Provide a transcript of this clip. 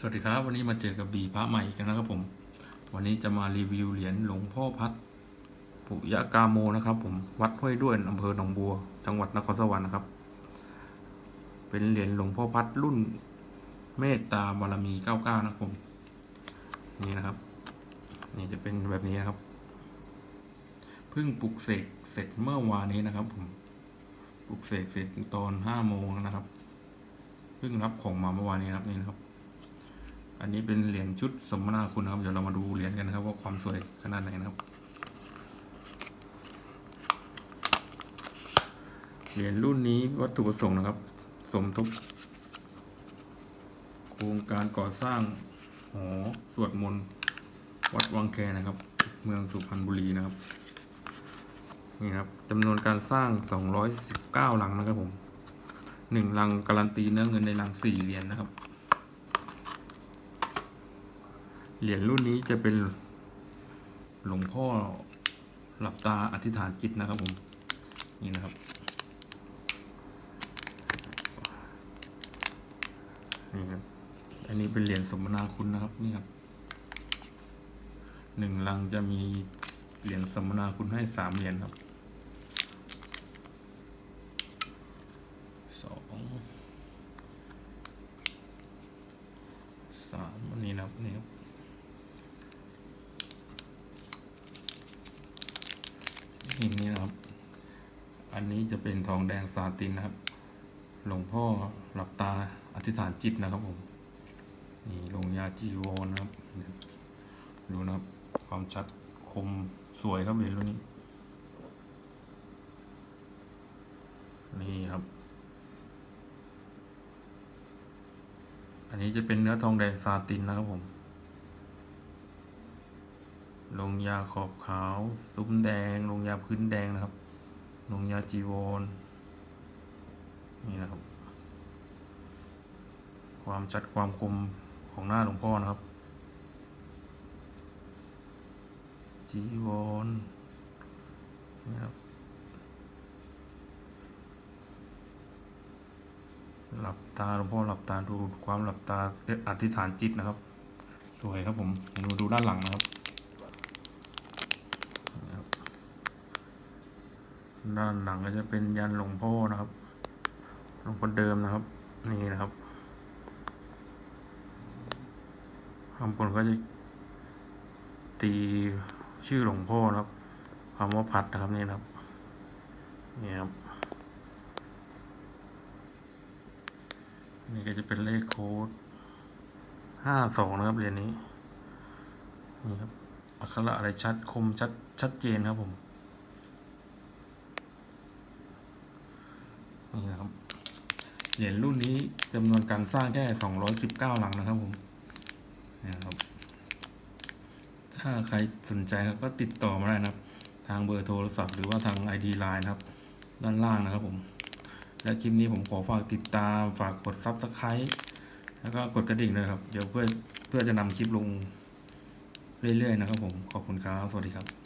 สวัสดีครับ วันนี้มาเจอกับบีพระใหม่อีกแล้วนะครับผม วันนี้จะมารีวิวเหรียญหลวงพ่อพัดปุยะกาโมนะครับ ผมวัดห้วยด้วนอำเภอหนองบัว จังหวัดนครสวรรค์นะครับ เป็นเหรียญหลวงพ่อพัดรุ่นเมตตาบารมี99นะครับผมนี่นะครับ นี่จะเป็นแบบนี้นะครับเพิ่งปลุกเสกเสร็จเมื่อวานนี้นะครับ ผมปลุกเสกเสร็จตอนห้าโมงนะครับเพิ่งรับของมาเมื่อวานนี้นะครับนี่นะครับ อันนี้เป็นเหรียญชุดสมนาคุณนะครับ เดี๋ยวเรามาดูเหรียญกันนะครับ ว่าความสวยขนาดไหนนะครับ เหรียญรุ่นนี้วัตถุประสงค์นะครับ สมทบโครงการก่อสร้างหอสวดมนต์วัดวังแคนะครับ เมืองสุพรรณบุรีนะครับนี่ครับจำนวนการสร้าง 219 หลังนะครับผมหนึ่งลังการันตีเนื้อเงินในลังสี่เหรียญนะครับ เหรียญรุ่นนี้จะเป็นหลวงพ่อหลับตาอธิษฐานจิตนะครับผม นี่นะครับ นี่ครับ อันนี้เป็นเหรียญสมนาคุณนะครับ นี่ครับ หนึ่งลังจะมีเหรียญสมนาคุณให้สามเหรียญครับสองสามอันนี้นะครับนี่ครับ หินนี้นะครับ อันนี้จะเป็นทองแดงซาตินนะครับ หลวงพ่อหลับตาอธิษฐานจิตนะครับผม นี่ลงยาจีวรนะครับ ดูนะครับ ความชัดคมสวยครับเหรียญรุ่นนี้ นี่ครับ อันนี้จะเป็นเนื้อทองแดงซาตินนะครับผม ลงยาขอบขาว ซุ้มแดง ลงยาพื้นแดงนะครับ ลงยาจีวรนี่นะครับ ความชัดความคมของหน้าหลวงพ่อนะครับ จีวรนี่ครับหลับตาหลวงพ่อหลับตาดูความหลับตาเอ๊ะอธิษฐานจิตนะครับ สวยครับผมดูดูด้านหลังนะครับ ด้านหลังก็จะเป็นยันหลวงพ่อนะครับหลวงพ่อเดิมนะครับ นี่นะครับข้างบนก็จะตีชื่อหลวงพ่อนะครับคำว่าพัดนะครับนี่นะครับนี่ครับนี่ก็จะเป็นเลขโค้ดห้าสองนะครับเหรียญนี้นี่ครับอักขระอะไรชัดคมชัดชัดเจนครับผม นี่นะครับ เหรียญรุ่นนี้จำนวนการสร้างแค่สองร้อยสิบเก้าหลังนะครับผมนี่นะครับ ถ้าใครสนใจครับก็ติดต่อมาได้นะครับ ทางเบอร์โทรศัพท์หรือว่าทาง ID Line นะครับ ด้านล่างนะครับผม และคลิปนี้ผมขอฝากติดตามฝากกดซับสไครต์แล้วก็กดกระดิ่งด้วยครับ เดี๋ยวเพื่อเพื่อจะนำคลิปลงเรื่อยๆนะครับผม ขอบคุณครับ สวัสดีครับ